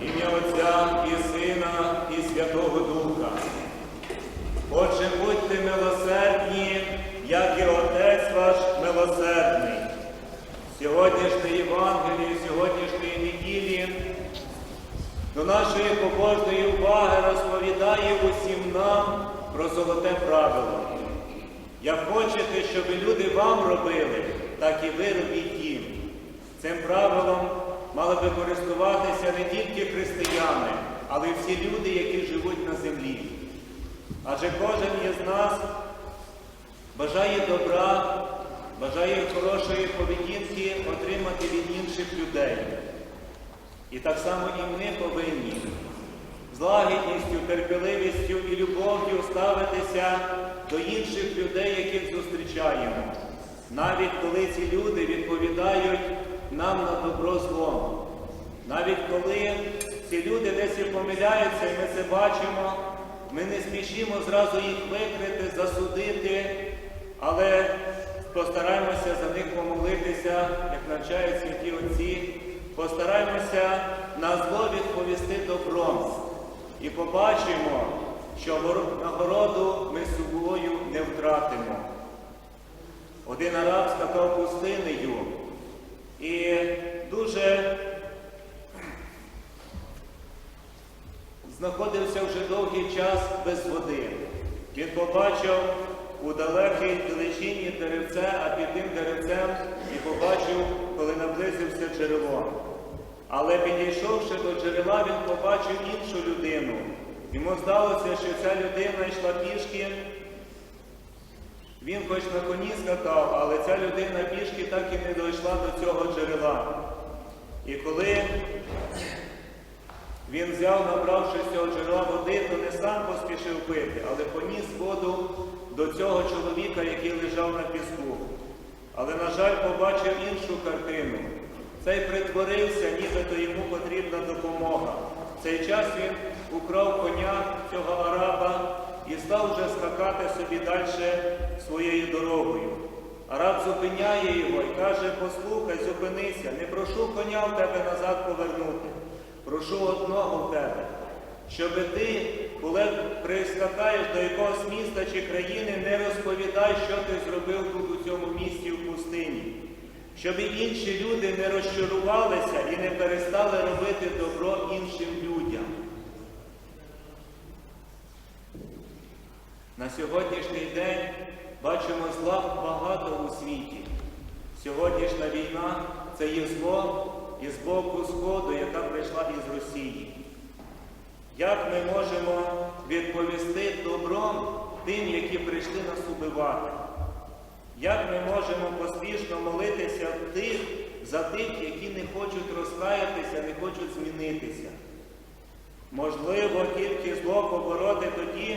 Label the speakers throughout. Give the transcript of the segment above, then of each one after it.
Speaker 1: Ім'я Отця і Сина, і Святого Духа. Отже, будьте милосердні, як і Отець ваш милосердний. Сьогоднішнє Євангеліє, сьогоднішньої неділі до нашої побожної уваги розповідає усім нам про золоте правило. Як хочете, щоб люди вам робили, так і ви робіть їм. Цим правилом мали би користуватися не тільки християни, але й всі люди, які живуть на землі. Адже кожен із нас бажає добра, бажає хорошої поведінки отримати від інших людей. І так само і ми повинні з лагідністю, терпеливістю і любов'ю ставитися до інших людей, яких зустрічаємо, навіть коли ці люди відповідають нам на добро злом. Навіть коли ці люди десь і помиляються, і ми це бачимо, ми не спішимо зразу їх викрити, засудити, але постараємося за них помолитися, як навчають святі отці, постараємося на зло відповісти добром. І побачимо, що нагороду ми собою не втратимо. Один араб довгий час без води. Він побачив у далекій далечині деревце, а під тим деревцем і побачив, коли наблизився джерело. Але підійшовши до джерела, він побачив іншу людину. Йому здалося, що ця людина йшла пішки. Він хоч на коні скакав, але ця людина пішки так і не дійшла до цього джерела. І коли він взяв, набравши цього джерела води, то не сам поспішив пити, але поніс воду до цього чоловіка, який лежав на піску. Але, на жаль, побачив іншу картину. Цей притворився, нібито йому потрібна допомога. В цей час він украв коня цього араба і став вже скакати собі далі своєю дорогою. Араб зупиняє його і каже, послухай, зупинися, не прошу коня в тебе назад повернути. Прошу одного в тебе, щоб ти, коли прискакаєш до якогось міста чи країни, не розповідай, що ти зробив тут у цьому місті в пустині. Щоб інші люди не розчарувалися і не перестали робити добро іншим людям. На сьогоднішній день бачимо зла багато у світі. Сьогоднішня війна це є зло із боку Сходу, яка прийшла із Росії. Як ми можемо відповісти добром тим, які прийшли нас убивати? Як ми можемо поспішно молитися тих, за тих, які не хочуть розкаятися, не хочуть змінитися? Можливо, тільки зло побороти тоді,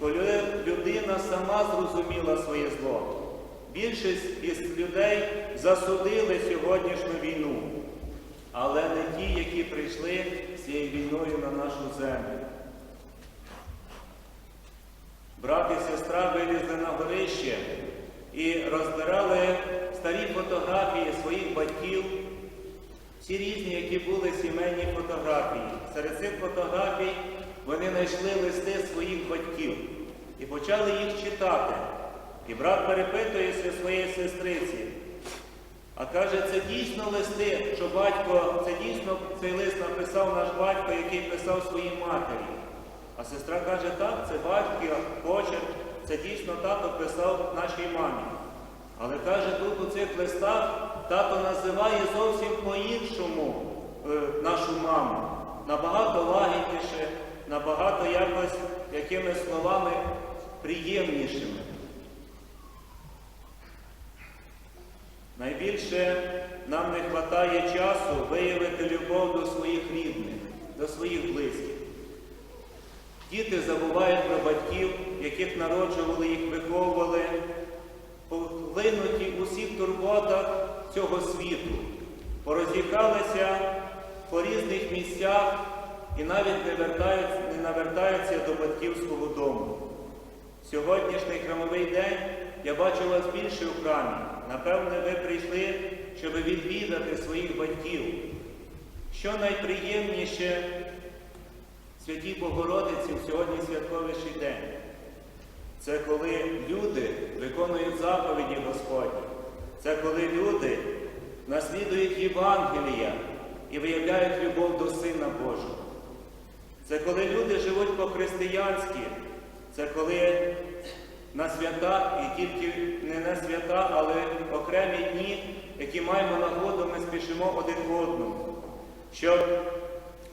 Speaker 1: коли людина сама зрозуміла своє зло. Більшість із людей засудили сьогоднішню війну, але не ті, які прийшли цією війною на нашу землю. Брат і сестра вилізли на горище і розбирали старі фотографії своїх батьків, всі різні, які були сімейні фотографії. Серед цих фотографій вони знайшли листи своїх батьків і почали їх читати. І брат перепитується своєї сестриці. А каже, це дійсно листи, що батько, це дійсно цей лист написав наш батько, який писав своїй матері. А сестра каже, так, це батько, почерк, це дійсно тато писав нашій мамі. Але каже, тут у цих листах тато називає зовсім по-іншому е, нашу маму. Набагато лагідніше, набагато якось якими словами приємнішими. Найбільше нам не вистачає часу виявити любов до своїх рідних, до своїх близьких. Діти забувають про батьків, яких народжували, їх виховували, поглинуті у всіх турботах цього світу, пороз'їхалися по різних місцях і навіть не, вертаються, не навертаються до батьківського дому. Сьогоднішній храмовий день я бачу вас більше у храмі. Напевне, ви прийшли, щоб відвідати своїх батьків. Що найприємніше Святій Богородиці в сьогодні святковіший день? Це коли люди виконують заповіді Господні. Це коли люди наслідують Євангелія і виявляють любов до Сина Божого. Це коли люди живуть по-християнськи. Це коли на свята, і тільки не на свята, але окремі дні, які маємо нагоду, ми спішимо один одному, щоб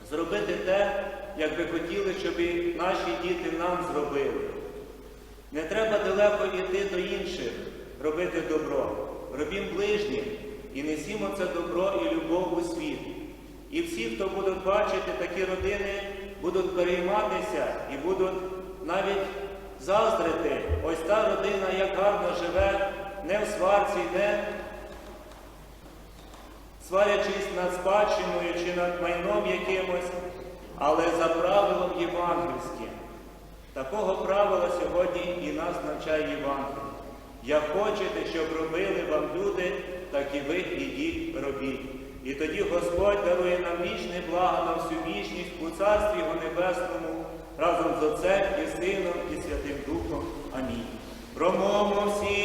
Speaker 1: зробити те, як би хотіли, щоб і наші діти нам зробили. Не треба далеко йти до інших, робити добро. Робім ближнім і несімо це добро і любов у світ. І всі, хто будуть бачити такі родини, будуть перейматися і будуть навіть заздрити. Ось та родина, як гарно живе, не в сварці, не сварячись над спадщиною чи над майном якимось, але за правилом євангельським. Такого правила сьогодні і нас навчає Євангеліє. Як хочете, щоб робили вам люди, так і ви ідіть робіть. І тоді Господь дарує нам вічне благо на всю вічність у Царстві Його Небесному разом з Отцем і Сином і Святим Духом. Амінь. Промовмо всі